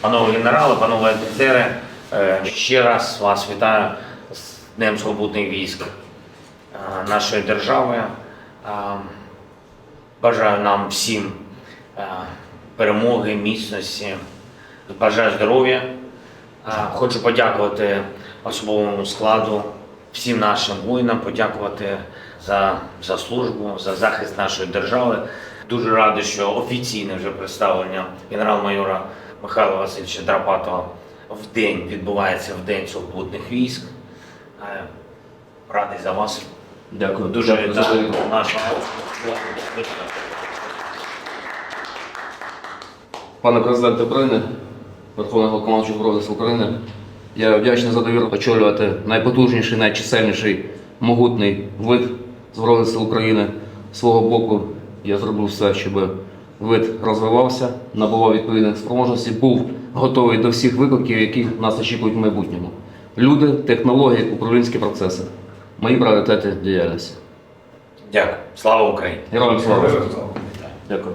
Панове генерали, панове офіцери, е, ще раз вас вітаю з Днем Свободних військ е, нашої держави. Е, Бажаю нам всім перемоги, міцності, бажаю здоров'я. Хочу подякувати особовому складу, всім нашим воїнам, подякувати за, за службу, за захист нашої держави. Дуже радий, що офіційне вже представлення генерал-майора Михайла Васильовича Драпатова в день відбувається в День свободних військ. Е, Радий за вас. Дякую. Дуже Дякую нашого. Пане президенте України, Верховний Головнокомандуючий Збройних Сил України, я вдячний за довіру очолювати найпотужніший, найчисельніший, могутний вид Збройних сил України. З свого боку я зробив все, щоб вид розвивався, набував відповідних спроможностей, був готовий до всіх викликів, які нас очікують в майбутньому. Люди, технології, управлінські процеси. Мої пріоритети діяльності. Дякую. Слава Україні! Героям слава! Дякую.